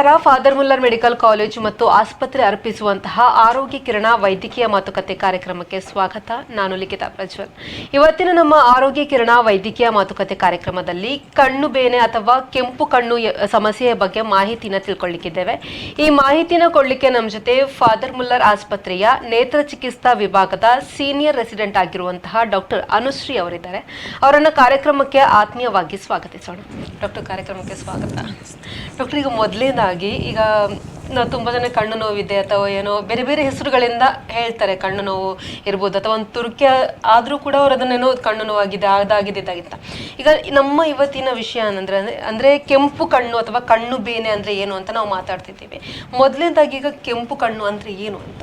ನಮಸ್ಕಾರ father Muller medical college ಮತ್ತು ಆಸ್ಪತ್ರೆ ಅರ್ಪಿಸುವಂತಹ ಆರೋಗ್ಯ ಕಿರಣ ವೈದ್ಯಕೀಯ ಮಾತುಕತೆ ಕಾರ್ಯಕ್ರಮಕ್ಕೆ ಸ್ವಾಗತ. ನಾನು ಲಿಖಿತ ಪ್ರಜ್ವಲ್. ಇವತ್ತಿನ ನಮ್ಮ ಆರೋಗ್ಯ ಕಿರಣ ವೈದ್ಯಕೀಯ ಮಾತುಕತೆ ಕಾರ್ಯಕ್ರಮದಲ್ಲಿ ಕಣ್ಣು ಬೇನೆ ಅಥವಾ ಕೆಂಪು ಕಣ್ಣು ಸಮಸ್ಯೆಯ ಬಗ್ಗೆ ಮಾಹಿತಿನ ತಿಳ್ಕೊಳ್ಳಿಕ್ಕಿದ್ದೇವೆ. ಈ ಮಾಹಿತಿನ ಕೊಡ್ಲಿಕ್ಕೆ ನಮ್ಮ ಜೊತೆ ಫಾದರ್ ಮುಲ್ಲರ್ ಆಸ್ಪತ್ರೆಯ ನೇತ್ರ ಚಿಕಿತ್ಸಾ ವಿಭಾಗದ ಸೀನಿಯರ್ ರೆಸಿಡೆಂಟ್ ಆಗಿರುವಂತಹ ಡಾಕ್ಟರ್ ಅನುಶ್ರೀ ಅವರಿದ್ದಾರೆ. ಅವರನ್ನು ಕಾರ್ಯಕ್ರಮಕ್ಕೆ ಆತ್ಮೀಯವಾಗಿ ಸ್ವಾಗತಿಸೋಣ. ಡಾಕ್ಟರ್ ಕಾರ್ಯಕ್ರಮಕ್ಕೆ ಸ್ವಾಗತ. ಡಾಕ್ಟರ್, ಈಗ ಮೊದಲನೇದಾಗಿ ಈಗ ನಾವು ತುಂಬ ಜನ ಕಣ್ಣು ನೋವಿದೆ ಅಥವಾ ಏನೋ ಬೇರೆ ಬೇರೆ ಹೆಸರುಗಳಿಂದ ಹೇಳ್ತಾರೆ ಕಣ್ಣು ನೋವು ಇರ್ಬೋದು ಅಥವಾ ಒಂದು ತುರ್ಕಿ ಆದರೂ ಕೂಡ ಅವ್ರು ಅದನ್ನೇನೋ ಕಣ್ಣು ನೋವಾಗಿದೆ, ಅದಾಗಿದೆ ಇದಾಗಿತ್ತ ಈಗ ನಮ್ಮ ಇವತ್ತಿನ ವಿಷಯ ಏನಂದ್ರೆ, ಅಂದರೆ ಕೆಂಪು ಕಣ್ಣು ಅಥವಾ ಕಣ್ಣು ಬೇನೆ ಅಂದರೆ ಏನು ಅಂತ ನಾವು ಮಾತಾಡ್ತಿದ್ದೀವಿ. ಮೊದಲನೇದಾಗಿ ಈಗ ಕೆಂಪು ಕಣ್ಣು ಅಂದರೆ ಏನು ಅಂತ?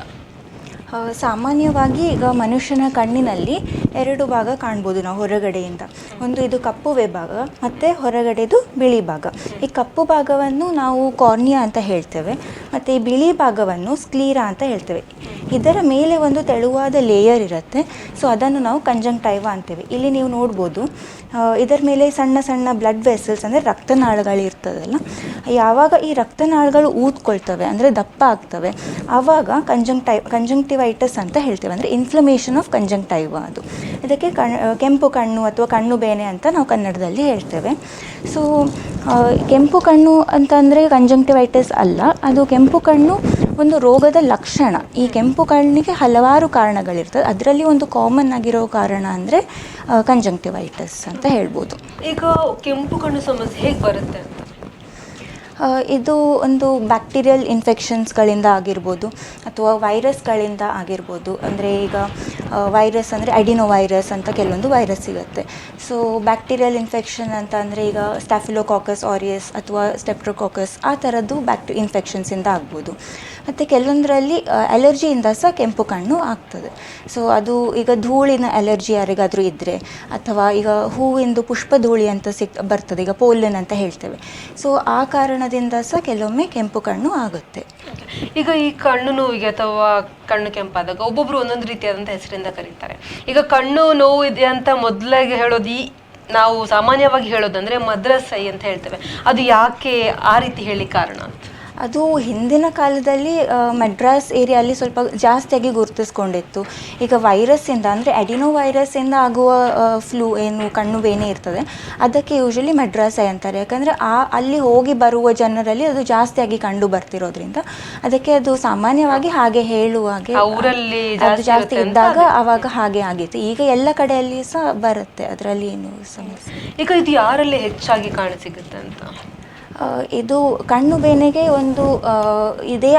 ಸಾಮಾನ್ಯವಾಗಿ ಈಗ ಮನುಷ್ಯನ ಕಣ್ಣಿನಲ್ಲಿ ಎರಡು ಭಾಗ ಕಾಣ್ಬೋದು ನಾವು ಹೊರಗಡೆಯಿಂದ. ಒಂದು ಇದು ಕಪ್ಪು ವಿಭಾಗ ಮತ್ತು ಹೊರಗಡೆದು ಬಿಳಿ ಭಾಗ. ಈ ಕಪ್ಪು ಭಾಗವನ್ನು ನಾವು ಕಾರ್ನಿಯಾ ಅಂತ ಹೇಳ್ತೇವೆ. ಮತ್ತು ಈ ಬಿಳಿ ಭಾಗವನ್ನು ಸ್ಕ್ಲೀರಾ ಅಂತ ಹೇಳ್ತೇವೆ. ಇದರ ಮೇಲೆ ಒಂದು ತೆಳುವಾದ ಲೇಯರ್ ಇರುತ್ತೆ. ಸೊ ಅದನ್ನು ನಾವು ಕಂಜಂಕ್ಟೈವ ಅಂತೇವೆ. ಇಲ್ಲಿ ನೀವು ನೋಡ್ಬೋದು ಇದರ ಮೇಲೆ ಸಣ್ಣ ಸಣ್ಣ ಬ್ಲಡ್ ವೆಸಲ್ಸ್ ಅಂದರೆ ರಕ್ತನಾಳಗಳು ಇರ್ತದಲ್ಲ. ಯಾವಾಗ ಈ ರಕ್ತನಾಳಗಳು ಊದ್ಕೊಳ್ತವೆ, ಅಂದರೆ ದಪ್ಪ ಆಗ್ತವೆ ಆವಾಗ ಕಂಜಂಕ್ಟೈ ಕಂಜಂಕ್ಟಿವೈಟಸ್ ಅಂತ ಹೇಳ್ತೇವೆ. ಅಂದರೆ ಇನ್ಫ್ಲಮೇಷನ್ ಆಫ್ ಕಂಜಂಕ್ಟೈವ ಅದು. ಇದಕ್ಕೆ ಕಣ್ ಕೆಂಪು ಕಣ್ಣು ಅಥವಾ ಕಣ್ಣು ಬೇನೆ ಅಂತ ನಾವು ಕನ್ನಡದಲ್ಲಿ ಹೇಳ್ತೇವೆ. ಸೊ ಕೆಂಪು ಕಣ್ಣು ಅಂತಂದರೆ ಕಂಜಂಕ್ಟಿವೈಟಿಸ್ ಅಲ್ಲ. ಅದು ಕೆಂಪು ಕಣ್ಣು ಒಂದು ರೋಗದ ಲಕ್ಷಣ. ಈ ಕೆಂಪು ಕಣ್ಣಿಗೆ ಹಲವಾರು ಕಾರಣಗಳಿರ್ತದೆ. ಅದರಲ್ಲಿ ಒಂದು ಕಾಮನ್ ಆಗಿರೋ ಕಾರಣ ಅಂದರೆ ಕಂಜಂಕ್ಟಿವೈಟಿಸ್ ಅಂತ ಹೇಳ್ಬೋದು. ಈಗ ಕೆಂಪು ಕಣ್ಣು ಸಮಸ್ಯೆ ಹೇಗೆ ಬರುತ್ತೆ? ಇದು ಒಂದು ಬ್ಯಾಕ್ಟೀರಿಯಲ್ ಇನ್ಫೆಕ್ಷನ್ಸ್ಗಳಿಂದ ಆಗಿರ್ಬೋದು ಅಥವಾ ವೈರಸ್ಗಳಿಂದ ಆಗಿರ್ಬೋದು. ಅಂದರೆ ಈಗ ವೈರಸ್ ಅಂದರೆ ಅಡಿನೋ ವೈರಸ್ ಅಂತ ಕೆಲವೊಂದು ವೈರಸ್ ಸಿಗುತ್ತೆ. ಸೊ ಬ್ಯಾಕ್ಟೀರಿಯಲ್ ಇನ್ಫೆಕ್ಷನ್ ಅಂತ ಅಂದರೆ ಈಗ ಸ್ಟಾಫಿಲೋಕಾಕಸ್ ಆರಿಯಸ್ ಅಥವಾ ಸ್ಟೆಪ್ಟ್ರೋಕಾಕಸ್ ಆ ಥರದ್ದು ಬ್ಯಾಕ್ಟಿ, ಇನ್ಫೆಕ್ಷನ್ಸಿಂದ ಆಗ್ಬೋದು. ಮತ್ತು ಕೆಲವೊಂದರಲ್ಲಿ ಅಲರ್ಜಿಯಿಂದ ಸಹ ಕೆಂಪು ಕಣ್ಣು ಆಗ್ತದೆ. ಸೊ ಅದು ಈಗ ಧೂಳಿನ ಅಲರ್ಜಿ ಯಾರಿಗಾದರೂ ಇದ್ದರೆ ಅಥವಾ ಈಗ ಹೂವಿಂದು ಪುಷ್ಪ ಧೂಳಿ ಅಂತ ಸಿಕ್, ಬರ್ತದೆ, ಈಗ ಪೋಲನ್ ಅಂತ ಹೇಳ್ತೇವೆ. ಸೊ ಆ ಕಾರಣದಿಂದ ಸಹ ಕೆಲವೊಮ್ಮೆ ಕೆಂಪು ಕಣ್ಣು ಆಗುತ್ತೆ. ಈಗ ಈ ಕಣ್ಣು ನೋವಿಗೆ ಅಥವಾ ಕಣ್ಣು ಕೆಂಪಾದಾಗ ಒಬ್ಬೊಬ್ರು ಒಂದೊಂದು ರೀತಿಯಾದಂಥ ಹೆಸರಿಂದ ಕರೀತಾರೆ. ಈಗ ಕಣ್ಣು ನೋವು ಇದೆ ಅಂತ ಮೊದಲಾಗಿ ಹೇಳೋದು ಈ, ನಾವು ಸಾಮಾನ್ಯವಾಗಿ ಹೇಳೋದಂದ್ರೆ ಮದ್ರಸೈ ಅಂತ ಹೇಳ್ತೇವೆ. ಅದು ಯಾಕೆ ಆ ರೀತಿ ಹೇಳಿ ಕಾರಣ ಅಂತ? ಅದು ಹಿಂದಿನ ಕಾಲದಲ್ಲಿ ಮೆಡ್ರಾಸ್ ಏರಿಯಲ್ಲಿ ಸ್ವಲ್ಪ ಜಾಸ್ತಿಯಾಗಿ ಗುರುತಿಸ್ಕೊಂಡಿತ್ತು. ಈಗ ವೈರಸ್ಸಿಂದ ಅಂದರೆ ಅಡಿನೋ ವೈರಸ್ಸಿಂದ ಆಗುವ ಫ್ಲೂ ಏನು ಕಣ್ಣು ಬೇನೆ ಇರ್ತದೆ. ಅದಕ್ಕೆ ಯೂಶಲಿ ಮಡ್ರಾಸೈ ಅಂತಾರೆ. ಯಾಕಂದರೆ ಆ ಅಲ್ಲಿ ಹೋಗಿ ಬರುವ ಜನರಲ್ಲಿ ಅದು ಜಾಸ್ತಿಯಾಗಿ ಕಂಡು ಬರ್ತಿರೋದ್ರಿಂದ ಅದಕ್ಕೆ ಅದು ಸಾಮಾನ್ಯವಾಗಿ ಹಾಗೆ ಹೇಳುವಾಗೆ ಊರಲ್ಲಿ ಅದು ಜಾಸ್ತಿ ಇದ್ದಾಗ ಆವಾಗ ಹಾಗೆ ಆಗಿತ್ತು. ಈಗ ಎಲ್ಲ ಕಡೆಯಲ್ಲಿ ಸಹ ಬರುತ್ತೆ. ಅದರಲ್ಲಿ ಏನು ಸಮಸ್ಯೆ ಈಗ ಇದು ಯಾರಲ್ಲಿ ಹೆಚ್ಚಾಗಿ ಕಾಣಸಿಗುತ್ತೆ ಅಂತ? ಇದು ಕಣ್ಣು ಬೇನೆಗೆ ಒಂದು ಇದೇ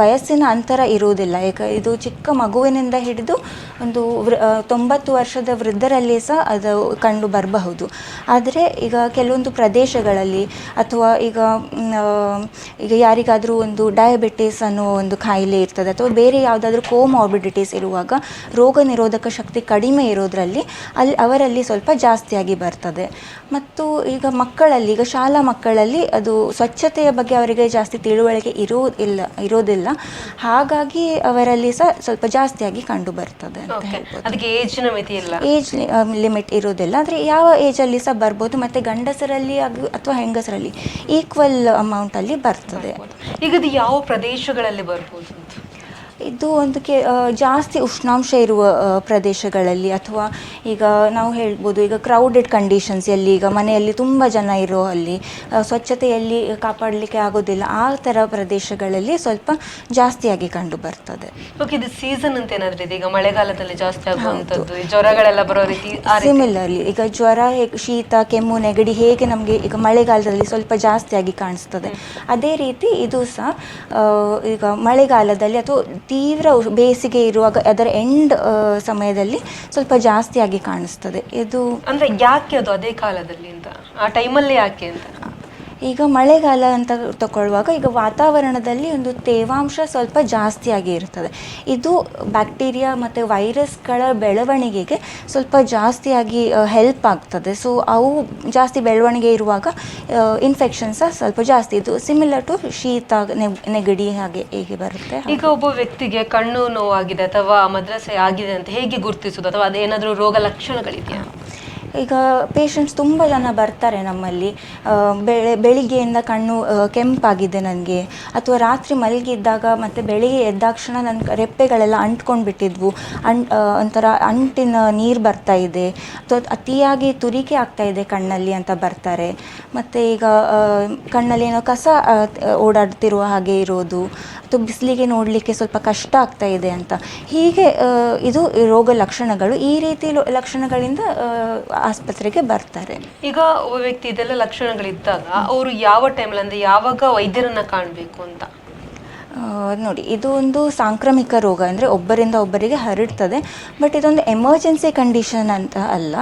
ವಯಸ್ಸಿನ ಅಂತರ ಇರುವುದಿಲ್ಲ. ಈಗ ಇದು ಚಿಕ್ಕ ಮಗುವಿನಿಂದ ಹಿಡಿದು ಒಂದು ವೃ- ತೊಂಬತ್ತು ವರ್ಷದ ವೃದ್ಧರಲ್ಲಿ ಸಹ ಅದು ಕಂಡು ಬರಬಹುದು. ಆದರೆ ಈಗ ಕೆಲವೊಂದು ಪ್ರದೇಶಗಳಲ್ಲಿ ಅಥವಾ ಈಗ ಈಗ ಯಾರಿಗಾದರೂ ಒಂದು ಡಯಾಬಿಟಿಸ್ ಅನ್ನೋ ಒಂದು ಕಾಯಿಲೆ ಇರ್ತದೆ ಅಥವಾ ಬೇರೆ ಯಾವುದಾದ್ರೂ ಕೋಮಾರ್ಬಿಡಿಟೀಸ್ ಇರುವಾಗ ರೋಗ ನಿರೋಧಕ ಶಕ್ತಿ ಕಡಿಮೆ ಇರೋದರಲ್ಲಿ ಅಲ್ಲಿ ಅವರಲ್ಲಿ ಸ್ವಲ್ಪ ಜಾಸ್ತಿಯಾಗಿ ಬರ್ತದೆ. ಮತ್ತು ಈಗ ಮಕ್ಕಳಲ್ಲಿ, ಈಗ ಶಾಲಾ ಮಕ್ಕಳಲ್ಲಿ ಅದು ಸ್ವಚ್ಛತೆಯ ಬಗ್ಗೆ ಅವರಿಗೆ ಜಾಸ್ತಿ ತಿಳುವಳಿಕೆ ಇರೋ ಇಲ್ಲ ಇರೋದಿಲ್ಲ. ಹಾಗಾಗಿ ಅವರಲ್ಲಿ ಸಹ ಸ್ವಲ್ಪ ಜಾಸ್ತಿಯಾಗಿ ಕಂಡು ಬರ್ತದೆ ಅಂತ ಹೇಳ್ಬೋದು. ಅದಕ್ಕೆ ಏಜಿನ ಮಿತಿ ಇಲ್ಲ. ಏಜ್ ಲಿಮಿಟ್ ಇರೋದಿಲ್ಲ. ಆದರೆ ಯಾವ ಏಜಲ್ಲಿ ಸಹ ಬರ್ಬೋದು ಮತ್ತೆ ಗಂಡಸರಲ್ಲಿ ಅಥವಾ ಹೆಂಗಸರಲ್ಲಿ ಈಕ್ವಲ್ ಅಮೌಂಟ್ ಅಲ್ಲಿ ಬರ್ತದೆ. ಈಗ ಇದು ಯಾವ ಪ್ರದೇಶಗಳಲ್ಲಿ ಬರ್ಬೋದು ಇದು ಒಂದು ಕೆ ಜಾಸ್ತಿ ಉಷ್ಣಾಂಶ ಇರುವ ಪ್ರದೇಶಗಳಲ್ಲಿ ಅಥವಾ ಈಗ ನಾವು ಹೇಳ್ಬೋದು ಈಗ ಕ್ರೌಡೆಡ್ ಕಂಡೀಷನ್ಸ್ ಎಲ್ಲಿ ಈಗ ಮನೆಯಲ್ಲಿ ತುಂಬ ಜನ ಇರೋ ಅಲ್ಲಿ ಸ್ವಚ್ಛತೆಯಲ್ಲಿ ಕಾಪಾಡಲಿಕ್ಕೆ ಆಗೋದಿಲ್ಲ. ಆ ಥರ ಪ್ರದೇಶಗಳಲ್ಲಿ ಸ್ವಲ್ಪ ಜಾಸ್ತಿಯಾಗಿ ಕಂಡು ಬರ್ತದೆ. ಓಕೆ ಇದು ಸೀಸನ್ ಅಂತ ಏನಾದರೂ ಇದೆ? ಈಗ ಮಳೆಗಾಲದಲ್ಲಿ ಜಾಸ್ತಿ ಆಗುವಂಥದ್ದು ಜ್ವರಗಳೆಲ್ಲ ಬರೋ ರೀತಿ ಸಿಮಿಲರ್ಲಿ ಈಗ ಜ್ವರ ಹೇಗೆ ಶೀತ ಕೆಮ್ಮು ನೆಗಡಿ ಹೇಗೆ ನಮಗೆ ಈಗ ಮಳೆಗಾಲದಲ್ಲಿ ಸ್ವಲ್ಪ ಜಾಸ್ತಿಯಾಗಿ ಕಾಣಿಸ್ತದೆ. ಅದೇ ರೀತಿ ಇದು ಸಹ ಈಗ ಮಳೆಗಾಲದಲ್ಲಿ ಅಥವಾ ತೀವ್ರ ಬೇಸಿಗೆ ಇರುವಾಗ ಅದರ ಎಂಡ್ ಸಮಯದಲ್ಲಿ ಸ್ವಲ್ಪ ಜಾಸ್ತಿಯಾಗಿ ಕಾಣಿಸ್ತದೆ. ಇದು ಅಂದ್ರೆ ಯಾಕೆ ಅದು ಅದೇ ಕಾಲದಲ್ಲಿ ಅಂತ? ಆ ಟೈಮಲ್ಲಿ ಯಾಕೆ ಅಂತ? ಈಗ ಮಳೆಗಾಲ ಅಂತ ತಗೊಳ್ಳುವಾಗ ಈಗ ವಾತಾವರಣದಲ್ಲಿ ಒಂದು ತೇವಾಂಶ ಸ್ವಲ್ಪ ಜಾಸ್ತಿಯಾಗಿ ಇರ್ತದೆ. ಇದು ಬ್ಯಾಕ್ಟೀರಿಯಾ ಮತ್ತು ವೈರಸ್ಗಳ ಬೆಳವಣಿಗೆಗೆ ಸ್ವಲ್ಪ ಜಾಸ್ತಿಯಾಗಿ ಹೆಲ್ಪ್ ಆಗ್ತದೆ. ಸೊ ಅವು ಜಾಸ್ತಿ ಬೆಳವಣಿಗೆ ಇರುವಾಗ ಇನ್ಫೆಕ್ಷನ್ ಸಹ ಸ್ವಲ್ಪ ಜಾಸ್ತಿ. ಇದು ಸಿಮಿಲರ್ ಟು ಶೀತ, ನೆಗ್- ನೆಗಡಿ ಹಾಗೆ ಹೇಗೆ ಬರುತ್ತೆ. ಈಗ ಒಬ್ಬ ವ್ಯಕ್ತಿಗೆ ಕಣ್ಣು ನೋವಾಗಿದೆ ಅಥವಾ ಮದ್ರಸೆ ಆಗಿದೆ ಅಂತ ಹೇಗೆ ಗುರುತಿಸುವುದು? ಅಥವಾ ಅದೇನಾದರೂ ರೋಗ ಲಕ್ಷಣಗಳಿದೆಯಾ? ಈಗ ಪೇಷಂಟ್ಸ್ ತುಂಬ ಜನ ಬರ್ತಾರೆ ನಮ್ಮಲ್ಲಿ. ಬೆಳೆ, ಬೆಳಿಗ್ಗೆಯಿಂದ ಕಣ್ಣು ಕೆಂಪಾಗಿದೆ ನನಗೆ. ಅಥವಾ ರಾತ್ರಿ ಮಲಗಿದ್ದಾಗ ಮತ್ತು ಬೆಳಿಗ್ಗೆ ಎದ್ದಾಕ್ಷಣ ನನ್ನ ರೆಪ್ಪೆಗಳೆಲ್ಲ ಅಂಟ್ಕೊಂಡು ಬಿಟ್ಟಿದ್ವು ಅಂ ಒಂಥರ ಅಂಟಿನ ನೀರು ಬರ್ತಾ ಇದೆ. ಅಥವಾ ಅತಿಯಾಗಿ ತುರಿಕೆ ಆಗ್ತಾ ಇದೆ ಕಣ್ಣಲ್ಲಿ ಅಂತ ಬರ್ತಾರೆ. ಮತ್ತು ಈಗ ಕಣ್ಣಲ್ಲಿ ಏನೋ ಕಸ ಓಡಾಡ್ತಿರುವ ಹಾಗೆ ಇರೋದು. ಅಥವಾ ಬಿಸಿಲಿಗೆ ನೋಡಲಿಕ್ಕೆ ಸ್ವಲ್ಪ ಕಷ್ಟ ಆಗ್ತಾ ಇದೆ ಅಂತ. ಹೀಗೆ ಇದು ರೋಗ ಲಕ್ಷಣಗಳು. ಈ ರೀತಿ ಲಕ್ಷಣಗಳಿಂದ ಆಸ್ಪತ್ರೆಗೆ ಬರ್ತಾರೆ. ಈಗ ಒಬ್ಬ ವ್ಯಕ್ತಿ ಇದೆಲ್ಲ ಲಕ್ಷಣಗಳಿದ್ದಾಗ, ಅವರು ಯಾವ ಟೈಮಲ್ಲಿ ಅಂದ್ರೆ ಯಾವಾಗ ವೈದ್ಯರನ್ನ ಕಾಣಬೇಕು ಅಂತ? ನೋಡಿ ಇದು ಒಂದು ಸಾಂಕ್ರಾಮಿಕ ರೋಗ ಅಂದರೆ ಒಬ್ಬರಿಂದ ಒಬ್ಬರಿಗೆ ಹರಡ್ತದೆ ಬಟ್ ಇದೊಂದು ಎಮರ್ಜೆನ್ಸಿ ಕಂಡೀಷನ್ ಅಂತ ಅಲ್ಲ.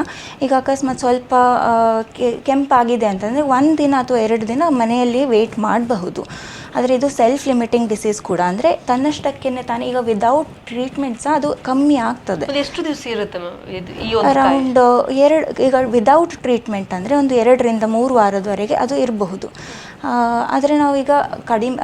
ಈಗ ಅಕಸ್ಮಾತ್ ಸ್ವಲ್ಪ ಕೆಂಪಾಗಿದೆ ಅಂತಂದರೆ ಒಂದು ದಿನ ಅಥವಾ ಎರಡು ದಿನ ಮನೆಯಲ್ಲಿ ವೇಟ್ ಮಾಡಬಹುದು. ಆದರೆ ಇದು ಸೆಲ್ಫ್ ಲಿಮಿಟಿಂಗ್ ಡಿಸೀಸ್ ಕೂಡ. ಅಂದರೆ ತನ್ನಷ್ಟಕ್ಕೇ ತಾನೇ ಈಗ ವಿದೌಟ್ ಟ್ರೀಟ್ಮೆಂಟ್ ಸಹ ಅದು ಕಮ್ಮಿ ಆಗ್ತದೆ. ಎಷ್ಟು ದಿವಸ ಇರುತ್ತೆ ಅರೌಂಡ್ ಎರಡು ಈಗ ವಿದೌಟ್ ಟ್ರೀಟ್ಮೆಂಟ್ ಅಂದರೆ ಒಂದು ಎರಡರಿಂದ ಮೂರು ವಾರದವರೆಗೆ ಅದು ಇರಬಹುದು. ಆದರೆ ನಾವೀಗ ಕಡಿಮೆ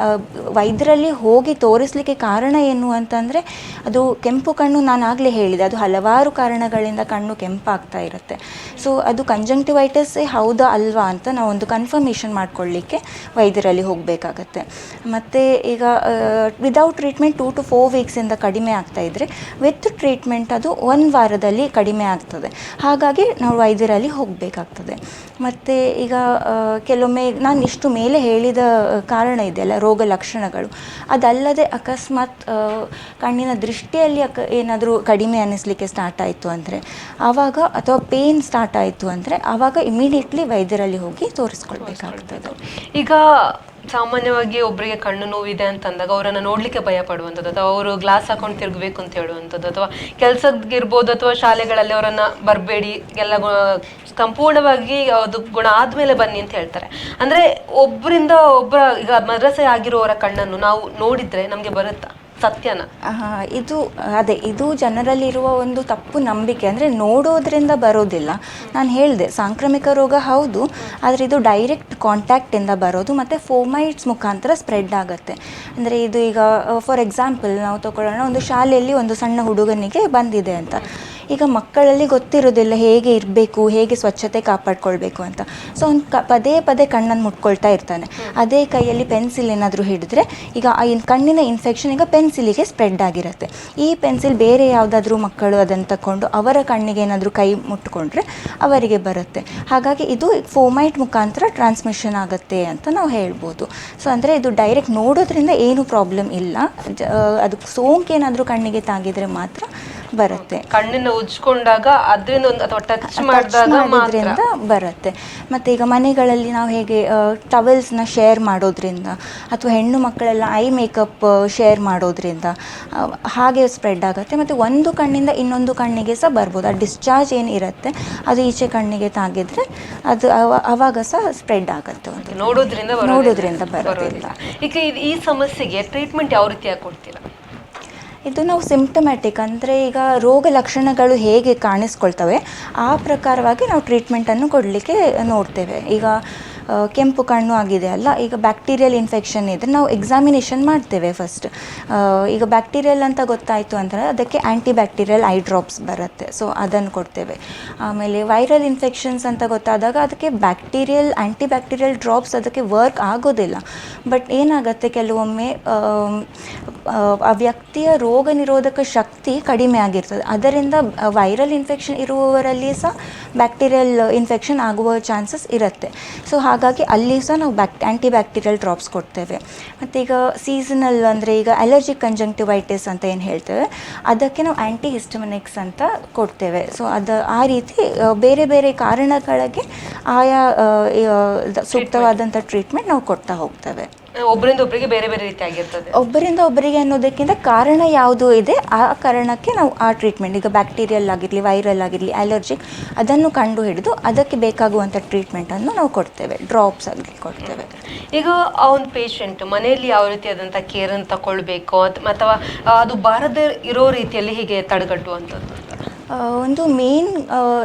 ವೈದ್ಯರಲ್ಲಿ ಹೋಗಿ ತೋರಿಸಲಿಕ್ಕೆ ಕಾರಣ ಏನು ಅಂತಂದರೆ ಅದು ಕೆಂಪು ಕಣ್ಣು ನಾನು ಆಗಲೇ ಹೇಳಿದೆ. ಅದು ಹಲವಾರು ಕಾರಣಗಳಿಂದ ಕಣ್ಣು ಕೆಂಪಾಗ್ತಾ ಇರುತ್ತೆ. ಸೊ ಅದು ಕಂಜಂಕ್ಟಿವೈಟಿಸ್ ಹೌದಾ ಅಲ್ವಾ ಅಂತ ನಾವೊಂದು ಕನ್ಫರ್ಮೇಷನ್ ಮಾಡಿಕೊಳ್ಳಿಕ್ಕೆ ವೈದ್ಯರಲ್ಲಿ ಹೋಗಬೇಕಾಗತ್ತೆ. ಮತ್ತು ಈಗ without treatment two to four ವೀಕ್ಸಿಂದ ಕಡಿಮೆ ಆಗ್ತಾ ಇದ್ದರೆ ವಿತ್ ಟ್ರೀಟ್ಮೆಂಟ್ ಅದು ಒಂದು ವಾರದಲ್ಲಿ ಕಡಿಮೆ ಆಗ್ತದೆ. ಹಾಗಾಗಿ ನಾವು ವೈದ್ಯರಲ್ಲಿ ಹೋಗಬೇಕಾಗ್ತದೆ. ಮತ್ತು ಈಗ ಕೆಲವೊಮ್ಮೆ ನಾನು ಇಷ್ಟು ಮೇಲೆ ಹೇಳಿದ ಕಾರಣ ಇದೆಯಲ್ಲ, ರೋಗ ಲಕ್ಷಣಗಳು. ಅದಲ್ಲದೆ ಅಕಸ್ಮಾತ್ ಕಣ್ಣಿನ ದೃಷ್ಟಿಯಲ್ಲಿ ಅಕ, ಏನಾದರೂ ಕಡಿಮೆ ಅನ್ನಿಸ್ಲಿಕ್ಕೆ ಸ್ಟಾರ್ಟ್ ಆಯಿತು ಅಂದರೆ, ಆವಾಗ ಅಥವಾ ಪೇನ್ ಸ್ಟಾರ್ಟ್ ಆಯಿತು ಅಂದರೆ, ಆವಾಗ ಇಮಿಡಿಯೇಟ್ಲಿ ವೈದ್ಯರಲ್ಲಿ ಹೋಗಿ ತೋರಿಸ್ಕೊಳ್ಬೇಕಾಗ್ತದೆ. ಈಗ ಸಾಮಾನ್ಯವಾಗಿ ಒಬ್ಬರಿಗೆ ಕಣ್ಣು ನೋವಿದೆ ಅಂತಂದಾಗ ಅವರನ್ನು ನೋಡಲಿಕ್ಕೆ ಭಯ ಪಡುವಂಥದ್ದು ಅಥವಾ ಅವರು ಗ್ಲಾಸ್ ಹಾಕೊಂಡು ತಿರುಗಬೇಕು ಅಂತ ಹೇಳುವಂಥದ್ದು ಅಥವಾ ಕೆಲಸಕ್ಕಿರ್ಬೋದು ಅಥವಾ ಶಾಲೆಗಳಲ್ಲಿ ಅವರನ್ನು ಬರಬೇಡಿ, ಎಲ್ಲ ಸಂಪೂರ್ಣವಾಗಿ ಅದು ಗುಣ ಆದಮೇಲೆ ಬನ್ನಿ ಅಂತ ಹೇಳ್ತಾರೆ. ಅಂದರೆ ಒಬ್ಬರಿಂದ ಒಬ್ಬರ ಈಗ ಮದ್ರಸೆ ಆಗಿರೋವರ ಕಣ್ಣನ್ನು ನಾವು ನೋಡಿದರೆ ನಮಗೆ ಬರುತ್ತಾ? ಸತ್ಯನ. ಇದು, ಅದೇ, ಇದು ಜನರಲ್ಲಿರುವ ಒಂದು ತಪ್ಪು ನಂಬಿಕೆ. ಅಂದರೆ ನೋಡೋದ್ರಿಂದ ಬರೋದಿಲ್ಲ. ನಾನು ಹೇಳಿದೆ, ಸಾಂಕ್ರಾಮಿಕ ರೋಗ ಹೌದು, ಆದರೆ ಇದು ಡೈರೆಕ್ಟ್ ಕಾಂಟ್ಯಾಕ್ಟಿಂದ ಬರೋದು ಮತ್ತು ಫೋಮೈಟ್ಸ್ ಮುಖಾಂತರ ಸ್ಪ್ರೆಡ್ ಆಗುತ್ತೆ. ಅಂದರೆ ಇದು ಈಗ ಫಾರ್ ಎಕ್ಸಾಂಪಲ್ ನಾವು ತಗೊಳ್ಳೋಣ, ಒಂದು ಶಾಲೆಯಲ್ಲಿ ಒಂದು ಸಣ್ಣ ಹುಡುಗನಿಗೆ ಬಂದಿದೆ ಅಂತ. ಈಗ ಮಕ್ಕಳಲ್ಲಿ ಗೊತ್ತಿರೋದಿಲ್ಲ ಹೇಗೆ ಇರಬೇಕು, ಹೇಗೆ ಸ್ವಚ್ಛತೆ ಕಾಪಾಡ್ಕೊಳ್ಬೇಕು ಅಂತ. ಸೊ ಅವ್ನು ಕ, ಪದೇ ಪದೇ ಕಣ್ಣನ್ನು ಮುಟ್ಕೊಳ್ತಾ ಇರ್ತಾನೆ. ಅದೇ ಕೈಯಲ್ಲಿ ಪೆನ್ಸಿಲ್ ಏನಾದರೂ ಹಿಡಿದ್ರೆ ಈಗ ಕಣ್ಣಿನ ಇನ್ಫೆಕ್ಷನ್ ಈಗ ಪೆನ್ಸಿಲಿಗೆ ಸ್ಪ್ರೆಡ್ ಆಗಿರುತ್ತೆ. ಈ ಪೆನ್ಸಿಲ್ ಬೇರೆ ಯಾವುದಾದ್ರೂ ಮಕ್ಕಳು ಅದನ್ನು ತಗೊಂಡು ಅವರ ಕಣ್ಣಿಗೆ ಏನಾದರೂ ಕೈ ಮುಟ್ಕೊಂಡ್ರೆ ಅವರಿಗೆ ಬರುತ್ತೆ. ಹಾಗಾಗಿ ಇದು ಫೋಮೈಟ್ ಮುಖಾಂತರ ಟ್ರಾನ್ಸ್ಮಿಷನ್ ಆಗುತ್ತೆ ಅಂತ ನಾವು ಹೇಳ್ಬೋದು. ಸೊ ಅಂದರೆ ಇದು ಡೈರೆಕ್ಟ್ ನೋಡೋದ್ರಿಂದ ಏನು ಪ್ರಾಬ್ಲಮ್ ಇಲ್ಲ. ಜ- ಸೋಂಕು ಏನಾದರೂ ಕಣ್ಣಿಗೆ ತಾಗಿದರೆ ಮಾತ್ರ ಬರುತ್ತೆ. ಕಣ್ಣಿನ ಉಜ್ಕೊಂಡಾಗ ಅದರಿಂದ ಒಂದು ಅಥವಾ ಟಚ್ ಮಾಡಿದಾಗ ಮಾತ್ರ. ಮಾಡೋದ್ರಿಂದ ಬರುತ್ತೆ. ಮತ್ತು ಈಗ ಮನೆಗಳಲ್ಲಿ ನಾವು ಹೇಗೆ ಟವೆಲ್ಸ್ನ ಶೇರ್ ಮಾಡೋದ್ರಿಂದ ಅಥವಾ ಹೆಣ್ಣು ಮಕ್ಕಳೆಲ್ಲ ಐ ಮೇಕಪ್ ಶೇರ್ ಮಾಡೋದ್ರಿಂದ ಆ, ಹಾಗೆ ಸ್ಪ್ರೆಡ್ ಆಗುತ್ತೆ. ಮತ್ತು ಒಂದು ಕಣ್ಣಿಂದ ಇನ್ನೊಂದು ಕಣ್ಣಿಗೆ ಸಹ ಬರ್ಬೋದು. ಆ ಡಿಸ್ಚಾರ್ಜ್ ಏನು ಇರುತ್ತೆ ಅದು ಈಚೆ ಕಣ್ಣಿಗೆ ತಾಗಿದ್ರೆ ಅದು ಅವ- ಅವಾಗ ಸಹ ಸ್ಪ್ರೆಡ್ ಆಗುತ್ತೆ ಒಂದು. ನೋಡೋದ್ರಿಂದ ಬರೋದಿಲ್ಲ. ನೋಡೋದ್ರಿಂದ ಬರೋದಿಲ್ಲ. ಈಗ ಇದು- ಈ ಸಮಸ್ಯೆಗೆ ಟ್ರೀಟ್ಮೆಂಟ್ ಯಾವ ರೀತಿಯಾಗಿ ಕೊಡ್ತೀರಾ? ಇದು ನಾವು ಸಿಂಪ್ಟಮ್ಯಾಟಿಕ್ ಅಂದರೆ ಈಗ ರೋಗ ಲಕ್ಷಣಗಳು ಹೇಗೆ ಕಾಣಿಸ್ಕೊಳ್ತವೆ, ಆ ಪ್ರಕಾರವಾಗಿ ನಾವು ಟ್ರೀಟ್ಮೆಂಟನ್ನು ಕೊಡಲಿಕ್ಕೆ ನೋಡ್ತೇವೆ. ಈಗ ಕೆಂಪು ಕಣ್ಣು ಆಗಿದೆ ಅಲ್ಲ, ಈಗ ಬ್ಯಾಕ್ಟೀರಿಯಲ್ ಇನ್ಫೆಕ್ಷನ್ ಇದ್ದರೆ ನಾವು ಎಕ್ಸಾಮಿನೇಷನ್ ಮಾಡ್ತೇವೆ ಫಸ್ಟ್ ಈಗ ಬ್ಯಾಕ್ಟೀರಿಯಲ್ ಅಂತ ಗೊತ್ತಾಯಿತು ಅಂದರೆ ಅದಕ್ಕೆ ಆ್ಯಂಟಿ ಬ್ಯಾಕ್ಟೀರಿಯಲ್ ಐ ಡ್ರಾಪ್ಸ್ ಬರುತ್ತೆ ಸೊ ಅದನ್ನು ಕೊಡ್ತೇವೆ. ಆಮೇಲೆ ವೈರಲ್ ಇನ್ಫೆಕ್ಷನ್ಸ್ ಅಂತ ಗೊತ್ತಾದಾಗ ಅದಕ್ಕೆ ಬ್ಯಾಕ್ಟೀರಿಯಲ್ ಆ್ಯಂಟಿ ಬ್ಯಾಕ್ಟೀರಿಯಲ್ ಡ್ರಾಪ್ಸ್ ಅದಕ್ಕೆ ವರ್ಕ್ ಆಗೋದಿಲ್ಲ. ಬಟ್ ಏನಾಗುತ್ತೆ ಕೆಲವೊಮ್ಮೆ ಆ, ವ್ಯಕ್ತಿಯ ರೋಗ ನಿರೋಧಕ ಶಕ್ತಿ ಕಡಿಮೆ ಆಗಿರ್ತದೆ. ಅದರಿಂದ ವೈರಲ್ ಇನ್ಫೆಕ್ಷನ್ ಇರುವವರಲ್ಲಿ ಸಹ ಬ್ಯಾಕ್ಟೀರಿಯಲ್ ಇನ್ಫೆಕ್ಷನ್ ಆಗುವ ಚಾನ್ಸಸ್ ಇರುತ್ತೆ. ಸೊ ಹಾಗಾಗಿ ಅಲ್ಲಿ ಸಹ ನಾವು ಬ್ಯಾಕ್ ಆ್ಯಂಟಿ ಬ್ಯಾಕ್ಟೀರಿಯಲ್ ಡ್ರಾಪ್ಸ್ ಕೊಡ್ತೇವೆ. ಮತ್ತು ಈಗ ಸೀಸನಲ್ ಅಂದರೆ ಈಗ ಅಲರ್ಜಿಕ್ ಕಂಜಂಕ್ಟಿವೈಟಿಸ್ ಅಂತ ಏನು ಹೇಳ್ತೇವೆ ಅದಕ್ಕೆ ನಾವು ಆ್ಯಂಟಿ ಹಿಸ್ಟಮಿನಿಕ್ಸ್ ಅಂತ ಕೊಡ್ತೇವೆ. ಸೊ ಅದು ಆ ರೀತಿ ಬೇರೆ ಬೇರೆ ಕಾರಣಗಳಿಗೆ ಆಯಾ ಸೂಕ್ತವಾದಂಥ ಟ್ರೀಟ್ಮೆಂಟ್ ನಾವು ಕೊಡ್ತಾ ಹೋಗ್ತೇವೆ. ಒಬ್ಬರಿಂದ ಒಬ್ಬರಿಗೆ ಬೇರೆ ಬೇರೆ ರೀತಿ ಆಗಿರ್ತದೆ ಒಬ್ಬರಿಂದ ಒಬ್ಬರಿಗೆ ಅನ್ನೋದಕ್ಕಿಂತ ಕಾರಣ ಯಾವುದು ಇದೆ ಆ ಕಾರಣಕ್ಕೆ ನಾವು ಆ ಟ್ರೀಟ್ಮೆಂಟ್ ಈಗ ಬ್ಯಾಕ್ಟೀರಿಯಲ್ ಆಗಿರಲಿ ವೈರಲ್ ಆಗಿರಲಿ ಅಲರ್ಜಿಕ್ ಅದನ್ನು ಕಂಡು ಹಿಡಿದು ಅದಕ್ಕೆ ಬೇಕಾಗುವಂಥ ಟ್ರೀಟ್ಮೆಂಟನ್ನು ನಾವು ಕೊಡ್ತೇವೆ ಡ್ರಾಪ್ಸ್ ಆಗಲಿ ಕೊಡ್ತೇವೆ. ಈಗ ಆ ಒಂದು ಪೇಷಂಟ್ ಮನೆಯಲ್ಲಿ ಯಾವ ರೀತಿಯಾದಂಥ ಕೇರನ್ನು ತಗೊಳ್ಬೇಕು ಅಥವಾ ಅದು ಬಾರದೇ ಇರೋ ರೀತಿಯಲ್ಲಿ ಹೀಗೆ ತಡೆಗಟ್ಟುವಂಥದ್ದು? ಒಂದು ಮೇನ್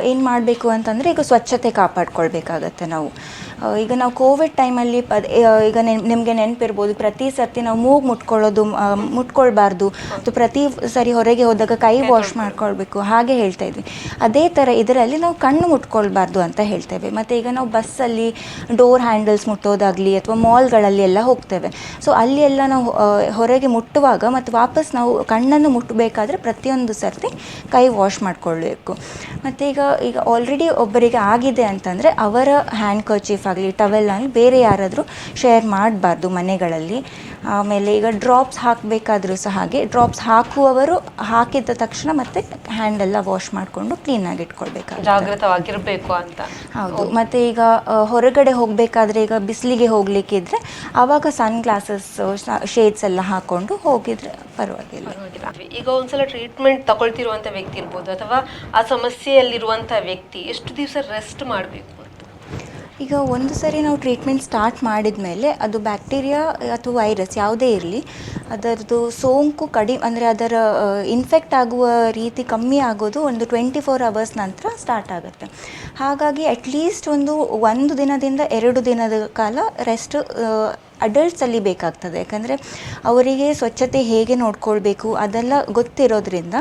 ಏನು ಮಾಡಬೇಕು ಅಂತಂದರೆ ಈಗ ಸ್ವಚ್ಛತೆ ಕಾಪಾಡ್ಕೊಳ್ಬೇಕಾಗತ್ತೆ ನಾವು. ಈಗ ನಾವು ಕೋವಿಡ್ ಟೈಮಲ್ಲಿ ಪದ್ ಈಗ ನೆನ್ ನಿಮಗೆ ನೆನಪಿರ್ಬೋದು ಪ್ರತಿ ಸರ್ತಿ ನಾವು ಮೂಗು ಮುಟ್ಕೊಳ್ಳೋದು ಮುಟ್ಕೊಳ್ಬಾರ್ದು. ಮತ್ತು ಪ್ರತಿ ಸರಿ ಹೊರಗೆ ಹೋದಾಗ ಕೈ ವಾಶ್ ಮಾಡ್ಕೊಳ್ಬೇಕು. ಹಾಗೆ ಹೇಳ್ತಾ ಇದ್ವಿ. ಅದೇ ಥರ ಇದರಲ್ಲಿ ನಾವು ಕಣ್ಣು ಮುಟ್ಕೊಳ್ಬಾರ್ದು ಅಂತ ಹೇಳ್ತೇವೆ ಮತ್ತು ಈಗ ನಾವು ಬಸ್ಸಲ್ಲಿ ಡೋರ್ ಹ್ಯಾಂಡಲ್ಸ್ ಮುಟ್ಟೋದಾಗಲಿ ಅಥವಾ ಮಾಲ್ಗಳಲ್ಲಿ ಎಲ್ಲ ಹೋಗ್ತೇವೆ. ಸೊ ಅಲ್ಲಿ ಎಲ್ಲ ನಾವು ಹೊರಗೆ ಮುಟ್ಟುವಾಗ ಮತ್ತು ವಾಪಸ್ ನಾವು ಕಣ್ಣನ್ನು ಮುಟ್ಟಬೇಕಾದ್ರೆ ಪ್ರತಿಯೊಂದು ಸರ್ತಿ ಕೈ ವಾಶ್ ಮಾಡ್ಕೊಳ್ಬೇಕು. ಮತ್ತು ಈಗ ಈಗ ಆಲ್ರೆಡಿ ಒಬ್ಬರಿಗೆ ಆಗಿದೆ ಅಂತಂದರೆ ಅವರ ಹ್ಯಾಂಡ್ ಕರ್ಚೀಫ್ ಆಗಲಿ ಟವೆಲ್ ಆಗಲಿ ಬೇರೆ ಯಾರಾದರೂ ಶೇರ್ ಮಾಡಬಾರ್ದು ಮನೆಗಳಲ್ಲಿ. ಆಮೇಲೆ ಈಗ ಡ್ರಾಪ್ಸ್ ಹಾಕಬೇಕಾದ್ರೂ ಸಹ ಹಾಗೆ ಡ್ರಾಪ್ಸ್ ಹಾಕುವವರು ಹಾಕಿದ ತಕ್ಷಣ ಮತ್ತೆ ಹ್ಯಾಂಡ್ ಎಲ್ಲ ವಾಶ್ ಮಾಡಿಕೊಂಡು ಕ್ಲೀನಾಗಿ ಇಟ್ಕೊಳ್ಬೇಕು ಜಾಗೃತವಾಗಿರಬೇಕು ಅಂತ. ಹೌದು. ಮತ್ತು ಈಗ ಹೊರಗಡೆ ಹೋಗಬೇಕಾದ್ರೆ ಈಗ ಬಿಸಿಲಿಗೆ ಹೋಗ್ಲಿಕ್ಕಿದ್ರೆ ಆವಾಗ ಸನ್ ಗ್ಲಾಸಸ್ ಶೇಡ್ಸ್ ಎಲ್ಲ ಹಾಕ್ಕೊಂಡು ಹೋಗಿದ್ರೆ ಪರವಾಗಿಲ್ಲ. ಈಗ ಒಂದ್ಸಲ ಟ್ರೀಟ್ಮೆಂಟ್ ತಗೊಳ್ತಿರುವಂಥ ವ್ಯಕ್ತಿ ಇರ್ಬೋದು ಅಥವಾ ಆ ಸಮಸ್ಯೆಯಲ್ಲಿರುವಂಥ ವ್ಯಕ್ತಿ ಎಷ್ಟು ದಿವಸ ರೆಸ್ಟ್ ಮಾಡಬೇಕು? ಈಗ ಒಂದು ಸರಿ ನಾವು ಟ್ರೀಟ್ಮೆಂಟ್ ಸ್ಟಾರ್ಟ್ ಮಾಡಿದ ಮೇಲೆ ಅದು ಬ್ಯಾಕ್ಟೀರಿಯಾ ಅಥವಾ ವೈರಸ್ ಯಾವುದೇ ಇರಲಿ, ಅದರದ್ದು ಸೋಂಕು ಕಡಿಮೆ ಅಂದರೆ ಅದರ ಇನ್ಫೆಕ್ಟ್ ಆಗುವ ರೀತಿ ಕಮ್ಮಿ ಆಗೋದು ಒಂದು ಟ್ವೆಂಟಿ ಫೋರ್ ಅವರ್ಸ್ ನಂತರ ಸ್ಟಾರ್ಟ್ ಆಗುತ್ತೆ. ಹಾಗಾಗಿ ಅಟ್ಲೀಸ್ಟ್ ಒಂದು ಒಂದು ದಿನದಿಂದ ಎರಡು ದಿನದ ಕಾಲ ರೆಸ್ಟ್ ಅಡಲ್ಟ್ಸಲ್ಲಿ ಬೇಕಾಗ್ತದೆ. ಯಾಕಂದರೆ ಅವರಿಗೆ ಸ್ವಚ್ಛತೆ ಹೇಗೆ ನೋಡಿಕೊಳ್ಬೇಕು ಅದೆಲ್ಲ ಗೊತ್ತಿರೋದ್ರಿಂದ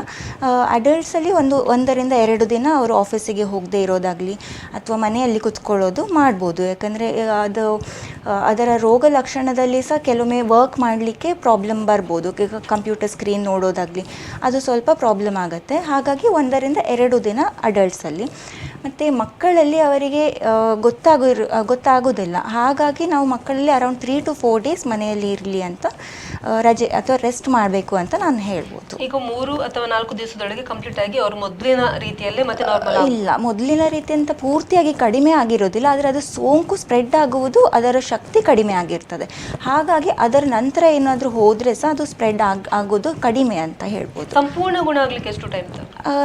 ಅಡಲ್ಟ್ಸಲ್ಲಿ ಒಂದು ಒಂದರಿಂದ ಎರಡು ದಿನ ಅವರು ಆಫೀಸಿಗೆ ಹೋಗದೇ ಇರೋದಾಗಲಿ ಅಥವಾ ಮನೆಯಲ್ಲಿ ಕುತ್ಕೊಳ್ಳೋದು ಮಾಡ್ಬೋದು. ಯಾಕಂದರೆ ಅದು ಅದರ ರೋಗ ಲಕ್ಷಣದಲ್ಲಿ ಸಹ ಕೆಲವೊಮ್ಮೆ ವರ್ಕ್ ಮಾಡಲಿಕ್ಕೆ ಪ್ರಾಬ್ಲಮ್ ಬರ್ಬೋದು. ಕಂಪ್ಯೂಟರ್ ಸ್ಕ್ರೀನ್ ನೋಡೋದಾಗಲಿ ಅದು ಸ್ವಲ್ಪ ಪ್ರಾಬ್ಲಮ್ ಆಗುತ್ತೆ. ಹಾಗಾಗಿ ಒಂದರಿಂದ ಎರಡು ದಿನ ಅಡಲ್ಟ್ಸಲ್ಲಿ ಮತ್ತು ಮಕ್ಕಳಲ್ಲಿ ಅವರಿಗೆ ಗೊತ್ತಾಗಿರ್ ಗೊತ್ತಾಗೋದಿಲ್ಲ. ಹಾಗಾಗಿ ನಾವು ಮಕ್ಕಳಲ್ಲಿ around three to four days ಮನೆಯಲ್ಲಿ ಇರಲಿ ಅಂತ ರಜೆ ಅಥವಾ ರೆಸ್ಟ್ ಮಾಡಬೇಕು ಅಂತ ನಾನು ಹೇಳ್ಬೋದು. ಈಗ ಮೂರು ಅಥವಾ ನಾಲ್ಕು ದಿವಸದೊಳಗೆ ಕಂಪ್ಲೀಟ್ ಆಗಿ ಅವ್ರ ಮೊದಲಿನ ರೀತಿಯಲ್ಲೇ ಮತ್ತೆ ನಾರ್ಮಲ್ ಇಲ್ಲ ಮೊದಲಿನ ರೀತಿ ಅಂತ ಪೂರ್ತಿಯಾಗಿ ಕಡಿಮೆ ಆಗಿರೋದಿಲ್ಲ ಆದರೆ ಅದು ಸೋಂಕು ಸ್ಪ್ರೆಡ್ ಆಗುವುದು ಅದರ ಶಕ್ತಿ ಕಡಿಮೆ ಆಗಿರ್ತದೆ. ಹಾಗಾಗಿ ಅದರ ನಂತರ ಏನಾದರೂ ಹೋದರೆ ಸಹ ಅದು ಸ್ಪ್ರೆಡ್ ಆಗ್ ಆಗೋದು ಕಡಿಮೆ ಅಂತ ಹೇಳ್ಬೋದು. ಸಂಪೂರ್ಣ ಗುಣ ಆಗ್ಲಿಕ್ಕೆ ಎಷ್ಟು ಟೈಮ್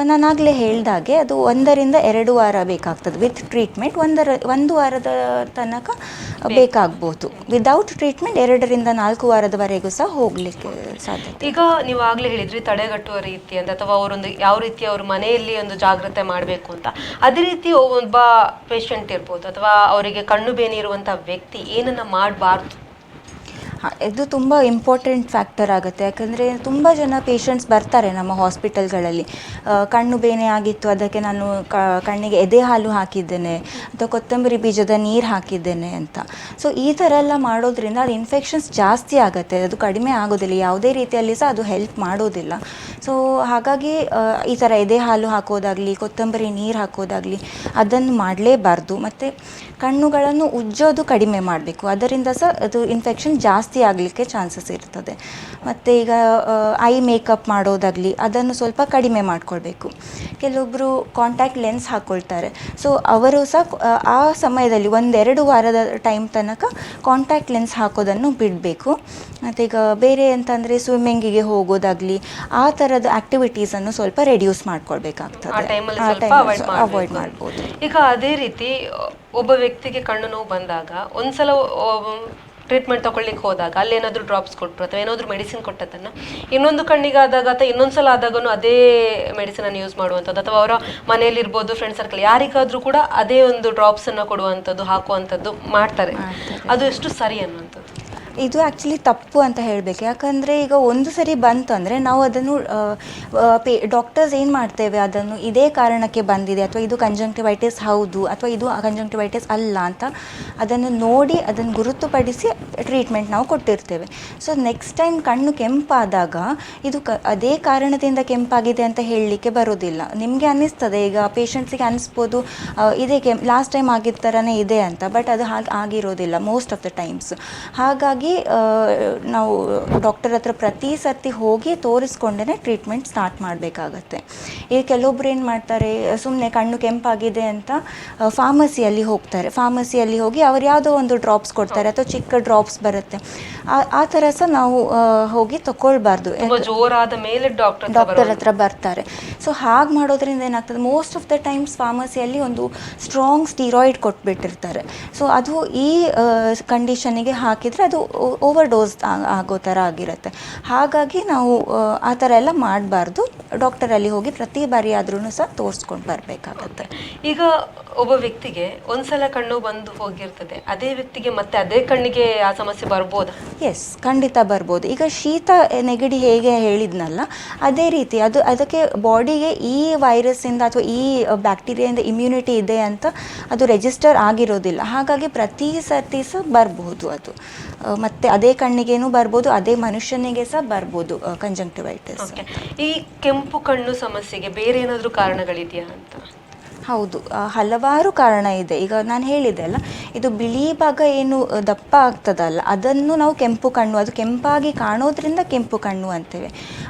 ನಾನಾಗಲೇ ಹೇಳಿದಾಗೆ ಅದು ಒಂದರಿಂದ ಎರಡು ವಾರ ಬೇಕಾಗ್ತದೆ. ವಿತ್ ಟ್ರೀಟ್ಮೆಂಟ್ ಒಂದರ ಒಂದು ವಾರದ ತನಕ ಬೇಕಾಗ್ಬೋದು. ವಿದೌಟ್ ಟ್ರೀಟ್ಮೆಂಟ್ ಎರಡರಿಂದ ನಾಲ್ಕು ವಾರದವರೆಗೂ ಸಹ ಹೋಗಲಿಕ್ಕೆ ಸಾಧ್ಯತೆ ಈಗ ನೀವು ಆಗ್ಲೇ ಹೇಳಿದ್ರಿ ತಡೆಗಟ್ಟುವ ರೀತಿ ಅಂತ, ಅಥವಾ ಅವರೊಂದು ಯಾವ ರೀತಿ ಅವ್ರ ಮನೆಯಲ್ಲಿ ಒಂದು ಜಾಗ್ರತೆ ಮಾಡಬೇಕು ಅಂತ. ಅದೇ ರೀತಿ ಒಬ್ಬ ಪೇಷಂಟ್ ಇರ್ಬೋದು, ಅಥವಾ ಅವರಿಗೆ ಕಣ್ಣು ಬೇನೆ ಇರುವಂತ ವ್ಯಕ್ತಿ ಏನನ್ನ ಮಾಡಬಾರ್ದು? ಇದು ತುಂಬ ಇಂಪಾರ್ಟೆಂಟ್ ಫ್ಯಾಕ್ಟರ್ ಆಗುತ್ತೆ. ಯಾಕಂದರೆ ತುಂಬ ಜನ ಪೇಷಂಟ್ಸ್ ಬರ್ತಾರೆ ನಮ್ಮ ಹಾಸ್ಪಿಟಲ್ಗಳಲ್ಲಿ ಕಣ್ಣು ಬೇನೆ ಆಗಿತ್ತು, ಅದಕ್ಕೆ ನಾನು ಕಣ್ಣಿಗೆ ಎದೆ ಹಾಲು ಹಾಕಿದ್ದೇನೆ, ಅಥವಾ ಕೊತ್ತಂಬರಿ ಬೀಜದ ನೀರು ಹಾಕಿದ್ದೇನೆ ಅಂತ. ಸೊ ಈ ಥರ ಎಲ್ಲ ಮಾಡೋದ್ರಿಂದ ಅದು ಇನ್ಫೆಕ್ಷನ್ಸ್ ಜಾಸ್ತಿ ಆಗುತ್ತೆ. ಅದು ಕಡಿಮೆ ಆಗೋದಿಲ್ಲ. ಯಾವುದೇ ರೀತಿಯಲ್ಲಿ ಸಹ ಅದು ಹೆಲ್ಪ್ ಮಾಡೋದಿಲ್ಲ. ಸೊ ಹಾಗಾಗಿ ಈ ಥರ ಎದೆ ಹಾಲು ಹಾಕೋದಾಗಲಿ, ಕೊತ್ತಂಬರಿ ನೀರು ಹಾಕೋದಾಗಲಿ, ಅದನ್ನು ಮಾಡಲೇಬಾರ್ದು. ಮತ್ತು ಕಣ್ಣುಗಳನ್ನು ಉಜ್ಜೋದು ಕಡಿಮೆ ಮಾಡಬೇಕು. ಅದರಿಂದ ಸಹ ಅದು ಇನ್ಫೆಕ್ಷನ್ ಜಾಸ್ತಿ ಆಗಲಿಕ್ಕೆ ಚಾನ್ಸಸ್ ಇರ್ತದೆ. ಮತ್ತು ಈಗ ಐ ಮೇಕಪ್ ಮಾಡೋದಾಗಲಿ ಅದನ್ನು ಸ್ವಲ್ಪ ಕಡಿಮೆ ಮಾಡಿಕೊಳ್ಬೇಕು. ಕೆಲವೊಬ್ಬರು ಕಾಂಟ್ಯಾಕ್ಟ್ ಲೆನ್ಸ್ ಹಾಕ್ಕೊಳ್ತಾರೆ ಸೊ ಅವರು ಸಹ ಆ, ಸಮಯದಲ್ಲಿ ಒಂದೆರಡು ವಾರದ ಟೈಮ್ ತನಕ ಕಾಂಟ್ಯಾಕ್ಟ್ ಲೆನ್ಸ್ ಹಾಕೋದನ್ನು ಬಿಡಬೇಕು. ಮತ್ತು ಈಗ ಬೇರೆ ಅಂತಂದರೆ ಸ್ವಿಮ್ಮಿಂಗಿಗೆ ಹೋಗೋದಾಗಲಿ ಆ ಥರದ ಆ್ಯಕ್ಟಿವಿಟೀಸನ್ನು ಸ್ವಲ್ಪ ರೆಡ್ಯೂಸ್ ಮಾಡ್ಕೊಳ್ಬೇಕಾಗ್ತದೆ. ಟೈಮಲ್ಲಿ ಆ ಸ್ವಲ್ಪ ಟೈಮಲ್ಲಿ ಅವಾಯ್ಡ್ ಮಾಡ್ಬೋದು. ಈಗ ಅದೇ ರೀತಿ ಒಬ್ಬ ವ್ಯಕ್ತಿಗೆ ಕಣ್ಣು ನೋವು ಬಂದಾಗ ಒಂದ್ಸಲ ಟ್ರೀಟ್ಮೆಂಟ್ ತಗೊಳ್ಳಿಕ್ಕೆ ಹೋದಾಗ ಅಲ್ಲಿ ಏನಾದರೂ ಡ್ರಾಪ್ಸ್ ಕೊಟ್ಟರು ಅಥವಾ ಏನಾದರೂ ಮೆಡಿಸಿನ್ ಕೊಟ್ಟದನ್ನ ಇನ್ನೊಂದು ಕಣ್ಣಿಗೆ ಆದಾಗ ಅಥವಾ ಇನ್ನೊಂದ್ಸಲ ಆದಾಗನು ಅದೇ ಮೆಡಿಸಿನ್ ಅನ್ನು ಯೂಸ್ ಮಾಡುವಂಥದ್ದು ಅಥವಾ ಅವರ ಮನೆಯಲ್ಲಿರ್ಬೋದು ಫ್ರೆಂಡ್ ಸರ್ಕಲ್ ಯಾರಿಗಾದರೂ ಕೂಡ ಅದೇ ಒಂದು ಡ್ರಾಪ್ಸನ್ನು ಕೊಡುವಂಥದ್ದು ಹಾಕುವಂಥದ್ದು ಮಾಡ್ತಾರೆ. ಅದು ಎಷ್ಟು ಸರಿ ಅನ್ನುವಂಥದ್ದು. ಇದು ಆ್ಯಕ್ಚುಲಿ ತಪ್ಪು ಅಂತ ಹೇಳಬೇಕು. ಯಾಕಂದರೆ ಈಗ ಒಂದು ಸರಿ ಬಂತು ಅಂದರೆ ನಾವು ಅದನ್ನು ಪೇ ಡಾಕ್ಟರ್ಸ್ ಏನು ಮಾಡ್ತೇವೆ? ಅದನ್ನು ಇದೇ ಕಾರಣಕ್ಕೆ ಬಂದಿದೆ. ಅಥವಾ ಇದು ಕಂಜಂಕ್ಟಿವೈಟಿಸ್ ಹೌದು, ಅಥವಾ ಇದು ಕಂಜಂಕ್ಟಿವೈಟಿಸ್ ಅಲ್ಲ ಅಂತ ಅದನ್ನು ನೋಡಿ ಅದನ್ನು ಗುರುತುಪಡಿಸಿ ಟ್ರೀಟ್ಮೆಂಟ್ ನಾವು ಕೊಟ್ಟಿರ್ತೇವೆ. ಸೊ ನೆಕ್ಸ್ಟ್ ಟೈಮ್ ಕಣ್ಣು ಕೆಂಪಾದಾಗ ಇದು ಕ, ಅದೇ ಕಾರಣದಿಂದ ಕೆಂಪಾಗಿದೆ ಅಂತ ಹೇಳಲಿಕ್ಕೆ ಬರೋದಿಲ್ಲ ನಿಮಗೆ ಅನ್ನಿಸ್ತದೆ, ಈಗ ಪೇಷಂಟ್ಸಿಗೆ ಅನ್ನಿಸ್ಬೋದು ಇದೇ ಕೆಂಪ್ ಲಾಸ್ಟ್ ಟೈಮ್ ಆಗಿದ್ದ ಥರನೇ ಇದೆ ಅಂತ ಬಟ್ ಅದು ಹಾಗೆ ಆಗಿರೋದಿಲ್ಲ ಮೋಸ್ಟ್ ಆಫ್ ದ ಟೈಮ್ಸ್ ಹಾಗಾಗಿ ಆ, ನಾವು ಡಾಕ್ಟರ್ ಹತ್ರ ಪ್ರತಿ ಸರ್ತಿ ಹೋಗಿ ತೋರಿಸ್ಕೊಂಡೇ ಟ್ರೀಟ್ಮೆಂಟ್ ಸ್ಟಾರ್ಟ್ ಮಾಡಬೇಕಾಗತ್ತೆ. ಈಗ ಕೆಲವೊಬ್ರು ಏನು ಮಾಡ್ತಾರೆ ಸುಮ್ಮನೆ ಕಣ್ಣು ಕೆಂಪಾಗಿದೆ ಅಂತ ಫಾರ್ಮಸಿಯಲ್ಲಿ ಹೋಗ್ತಾರೆ. ಫಾರ್ಮಸಿಯಲ್ಲಿ ಹೋಗಿ ಅವ್ರು ಯಾವುದೋ ಒಂದು ಡ್ರಾಪ್ಸ್ ಕೊಡ್ತಾರೆ ಅಥವಾ ಚಿಕ್ಕ ಡ್ರಾಪ್ಸ್ ಬರುತ್ತೆ. ಆ- ಥರ ಸಹ ನಾವು ಹೋಗಿ ತಗೊಳ್ಬಾರ್ದು ಜೋರಾದ ಮೇಲೆ ಡಾಕ್ಟರ್ ಡಾಕ್ಟರ್ ಹತ್ರ ಬರ್ತಾರೆ. ಸೊ ಹಾಗೆ ಮಾಡೋದ್ರಿಂದ ಏನಾಗ್ತದೆ ಮೋಸ್ಟ್ ಆಫ್ ದ ಟೈಮ್ಸ್ ಫಾರ್ಮಸಿಯಲ್ಲಿ ಒಂದು ಸ್ಟ್ರಾಂಗ್ ಸ್ಟೀರಾಯ್ಡ್ ಕೊಟ್ಬಿಟ್ಟಿರ್ತಾರೆ. ಸೊ ಅದು ಈ ಕಂಡೀಷನಿಗೆ ಹಾಕಿದರೆ ಅದು ಓವರ್ ಡೋಸ್ ಆಗೋ ಥರ ಆಗಿರುತ್ತೆ. ಹಾಗಾಗಿ ನಾವು ಆ, ಥರ ಎಲ್ಲ ಮಾಡಬಾರ್ದು. ಡಾಕ್ಟರಲ್ಲಿ ಹೋಗಿ ಪ್ರತಿ ಬಾರಿ ಆದ್ರೂ ಸಹ ತೋರಿಸ್ಕೊಂಡು ಬರಬೇಕಾಗತ್ತೆ. ಈಗ ಒಬ್ಬ ವ್ಯಕ್ತಿಗೆ ಒಂದ್ಸಲ ಕಣ್ಣು ಬಂದು ಹೋಗಿರ್ತದೆ. ಅದೇ ವ್ಯಕ್ತಿಗೆ ಮತ್ತೆ ಅದೇ ಕಣ್ಣಿಗೆ ಆ ಸಮಸ್ಯೆ ಬರ್ಬೋದು? ಎಸ್ ಖಂಡಿತ ಬರ್ಬೋದು. ಈಗ ಶೀತ ನೆಗಡಿ ಹೇಗೆ ಹೇಳಿದ್ನಲ್ಲ ಅದೇ ರೀತಿ ಅದು ಅದಕ್ಕೆ ಬಾಡಿಗೆ ಈ ವೈರಸ್ಸಿಂದ ಅಥವಾ ಈ ಬ್ಯಾಕ್ಟೀರಿಯಿಂದ ಇಮ್ಯುನಿಟಿ ಇದೆ ಅಂತ ಅದು ರೆಜಿಸ್ಟರ್ ಆಗಿರೋದಿಲ್ಲ. ಹಾಗಾಗಿ ಪ್ರತಿ ಸರ್ತಿ ಸಹ ಬರಬಹುದು ಅದು. ಮತ್ತೆ ಅದೇ ಕಣ್ಣಿಗೇನು ಬರ್ಬೋದು, ಅದೇ ಮನುಷ್ಯನಿಗೆ ಸಹ ಬರ್ಬೋದು ಕಂಜಂಕ್ಟಿವೈಟಿಸ್ ಈ ಕೆಂಪು ಕಣ್ಣು ಸಮಸ್ಯೆಗೆ ಬೇರೆ ಏನಾದರೂ ಕಾರಣಗಳಿದೆಯಾ ಅಂತ? ಹೌದು. ಹಲವಾರು ಕಾರಣ ಇದೆ. ಈಗ ನಾನು ಹೇಳಿದೆ ಅಲ್ಲ ಇದು ಬಿಳಿ ಭಾಗ ಏನು ದಪ್ಪ ಆಗ್ತದಲ್ಲ ಅದನ್ನು ನಾವು ಕೆಂಪು ಕಣ್ಣು ಅದು ಕೆಂಪಾಗಿ ಕಾಣೋದ್ರಿಂದ ಕೆಂಪು ಕಣ್ಣು ಅಂತೇವೆ.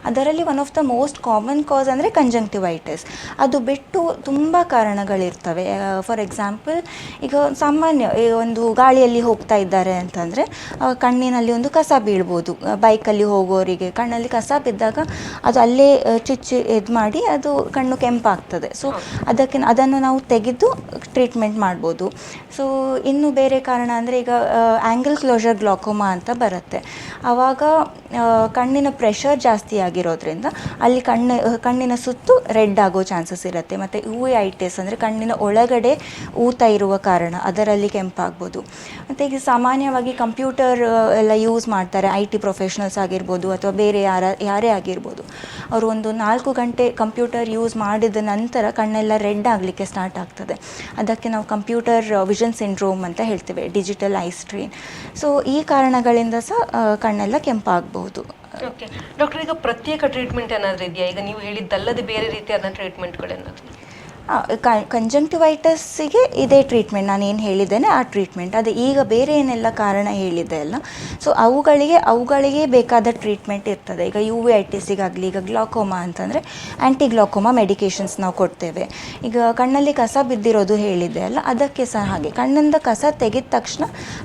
ಅದರಲ್ಲಿ one of the most common cause ಅಂದರೆ ಕಂಜಂಕ್ಟಿವೈಟಿಸ್ ಅದು ಬಿಟ್ಟು ತುಂಬ ಕಾರಣಗಳಿರ್ತವೆ. ಫಾರ್ ಎಕ್ಸಾಂಪಲ್ ಈಗ ಸಾಮಾನ್ಯ ಒಂದು ಗಾಳಿಯಲ್ಲಿ ಹೋಗ್ತಾ ಇದ್ದಾರೆ ಅಂತಂದರೆ ಕಣ್ಣಿನಲ್ಲಿ ಒಂದು ಕಸ ಬೀಳ್ಬೋದು. ಬೈಕಲ್ಲಿ ಹೋಗೋರಿಗೆ ಕಣ್ಣಲ್ಲಿ ಕಸ ಬಿದ್ದಾಗ ಅದು ಅಲ್ಲೇ ಚುಚ್ಚಿ ಇದು ಮಾಡಿ ಅದು ಕಣ್ಣು ಕೆಂಪಾಗ್ತದೆ. ಸೊ ಅದಕ್ಕೆ ಅದನ್ನು ನಾವು ತೆಗೆದು ಟ್ರೀಟ್ಮೆಂಟ್ ಮಾಡ್ಬೋದು. ಸೊ ಇನ್ನು ಬೇರೆ ಕಾರಣ ಅಂದರೆ ಈಗ ಆ್ಯಂಗಲ್ ಕ್ಲೋಜರ್ ಗ್ಲಾಕೋಮಾ ಅಂತ ಬರುತ್ತೆ. ಆವಾಗ ಕಣ್ಣಿನ ಪ್ರೆಷರ್ ಜಾಸ್ತಿ ಆಗಿರೋದ್ರಿಂದ ಅಲ್ಲಿ ಕಣ್ಣು, ಕಣ್ಣಿನ ಸುತ್ತು ರೆಡ್ ಆಗೋ ಚಾನ್ಸಸ್ ಇರುತ್ತೆ. ಮತ್ತು ಯು ಐಟಿಸ್ ಅಂದರೆ ಕಣ್ಣಿನ ಒಳಗಡೆ ಊತ ಇರುವ ಕಾರಣ, ಅದರಲ್ಲಿ ಕೆಂಪಾಗ್ಬೋದು. ಮತ್ತು ಈಗ ಸಾಮಾನ್ಯವಾಗಿ ಕಂಪ್ಯೂಟರ್ ಎಲ್ಲ ಯೂಸ್ ಮಾಡ್ತಾರೆ. ಐ ಟಿ ಪ್ರೊಫೆಷ್ನಲ್ಸ್ ಆಗಿರ್ಬೋದು ಅಥವಾ ಬೇರೆ ಯಾರ, ಯಾರೇ ಆಗಿರ್ಬೋದು. ಅವರು ಒಂದು ನಾಲ್ಕು ಗಂಟೆ ಕಂಪ್ಯೂಟರ್ ಯೂಸ್ ಮಾಡಿದ ನಂತರ ಕಣ್ಣೆಲ್ಲ ರೆಡ್ ಆಗಲಿಕ್ಕೆ ಸ್ಟಾರ್ಟ್ ಆಗ್ತದೆ. ಅದಕ್ಕೆ ನಾವು ಕಂಪ್ಯೂಟರ್ ವಿಷನ್ ಸಿಂಡ್ರೋಮ್ ಅಂತ ಹೇಳ್ತೇವೆ ಡಿಜಿಟಲ್ ಐ ಸ್ಟ್ರೀನ್ ಸೊ ಈ ಕಾರಣಗಳಿಂದ ಸಹ ಕಣ್ಣೆಲ್ಲ ಕೆಂಪಾಗಬಹುದು. ಡಾಕ್ಟರ್ ಈಗ ಪ್ರತ್ಯೇಕ ಟ್ರೀಟ್ಮೆಂಟ್ ಏನಾದರೂ ಇದೆಯಾ? ಈಗ ನೀವು ಹೇಳಿದ್ದಲ್ಲದೆ ಬೇರೆ ರೀತಿಯಾದ ಟ್ರೀಟ್ಮೆಂಟ್ಗಳೇನಾದರೂ ಕಂಜಂಕ್ಟಿವೈಟಸ್ಸಿಗೆ ಇದೇ ಟ್ರೀಟ್ಮೆಂಟ್ ನಾನು ಏನು ಹೇಳಿದ್ದೇನೆ, ಆ ಟ್ರೀಟ್ಮೆಂಟ್ ಅದೇ ಈಗ ಬೇರೆ ಏನೆಲ್ಲ ಕಾರಣ ಹೇಳಿದೆ ಅಲ್ಲ? ಸೊ ಅವುಗಳಿಗೆ ಅವುಗಳಿಗೆ ಬೇಕಾದ ಟ್ರೀಟ್ಮೆಂಟ್ ಇರ್ತದೆ. ಈಗ ಯು ವಿ ಐ ಟಿಸಿಗಾಗಲಿ ಈಗ ಗ್ಲಾಕೋಮಾ ಅಂತಂದರೆ ಆ್ಯಂಟಿ ಗ್ಲಾಕೋಮಾ ಮೆಡಿಕೇಷನ್ಸ್ ನಾವು ಕೊಡ್ತೇವೆ. ಈಗ ಕಣ್ಣಲ್ಲಿ ಕಸ ಬಿದ್ದಿರೋದು ಹೇಳಿದೆ ಅಲ್ಲ? ಅದಕ್ಕೆ ಸಹ ಹಾಗೆ. ಕಣ್ಣಿಂದ ಕಸ ತೆಗೆದ ತಕ್ಷಣ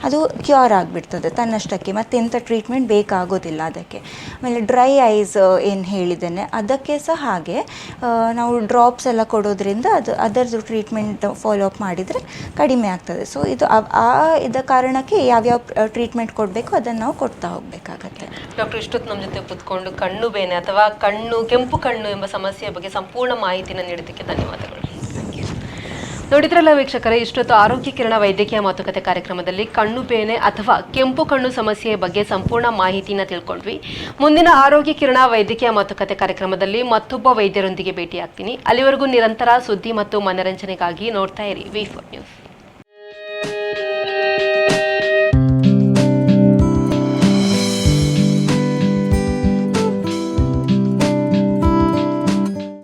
ಅದು ಕ್ಯೂರ್ ಆಗಿಬಿಡ್ತದೆ ತನ್ನಷ್ಟಕ್ಕೆ. ಮತ್ತೆಂಥ ಟ್ರೀಟ್ಮೆಂಟ್ ಬೇಕಾಗೋದಿಲ್ಲ ಅದಕ್ಕೆ. ಆಮೇಲೆ ಡ್ರೈ ಐಸ್ ಏನು ಹೇಳಿದ್ದೇನೆ, ಅದಕ್ಕೆ ಸಹ ಹಾಗೆ ನಾವು ಡ್ರಾಪ್ಸ್ ಎಲ್ಲ ಕೊಡೋದ್ರಿಂದ ಅದು ಅದರದ್ದು ಟ್ರೀಟ್ಮೆಂಟ್ ಫಾಲೋ ಅಪ್ ಮಾಡಿದರೆ ಕಡಿಮೆ ಆಗ್ತದೆ. ಸೊ ಇದು ಆ- ಆ ಇದ ಕಾರಣಕ್ಕೆ ಯಾವ್ಯಾವ ಟ್ರೀಟ್ಮೆಂಟ್ ಕೊಡಬೇಕು ಅದನ್ನು ನಾವು ಕೊಡ್ತಾ ಹೋಗಬೇಕಾಗತ್ತೆ. ಡಾಕ್ಟರ್, ಇಷ್ಟೊತ್ತು ನಮ್ಮ ಜೊತೆ ಕೂತ್ಕೊಂಡು ಕಣ್ಣು ಬೇನೆ ಅಥವಾ ಕಣ್ಣು, ಕೆಂಪು ಕಣ್ಣು ಎಂಬ ಸಮಸ್ಯೆಯ ಬಗ್ಗೆ ಸಂಪೂರ್ಣ ಮಾಹಿತಿನ ನೀಡೋದಕ್ಕೆ ಧನ್ಯವಾದಗಳು. ನೋಡಿದ್ರಲ್ಲ ವೀಕ್ಷಕರೇ, ಇಷ್ಟೊತ್ತು ಆರೋಗ್ಯ ಕಿರಣ ವೈದ್ಯಕೀಯ ಮಾತುಕತೆ ಕಾರ್ಯಕ್ರಮದಲ್ಲಿ ಕಣ್ಣು ಬೇನೆ ಅಥವಾ ಕೆಂಪು ಕಣ್ಣು ಸಮಸ್ಯೆಯ ಬಗ್ಗೆ ಸಂಪೂರ್ಣ ಮಾಹಿತಿನ ತಿಳ್ಕೊಂಡ್ವಿ. ಮುಂದಿನ ಆರೋಗ್ಯ ಕಿರಣ ವೈದ್ಯಕೀಯ ಮಾತುಕತೆ ಕಾರ್ಯಕ್ರಮದಲ್ಲಿ ಮತ್ತೊಬ್ಬ ವೈದ್ಯರೊಂದಿಗೆ ಭೇಟಿಯಾಗ್ತೀನಿ. ಅಲ್ಲಿವರೆಗೂ ನಿರಂತರ ಸುದ್ದಿ ಮತ್ತು ಮನರಂಜನೆಗಾಗಿ ನೋಡ್ತಾ ಇರಿ. V four news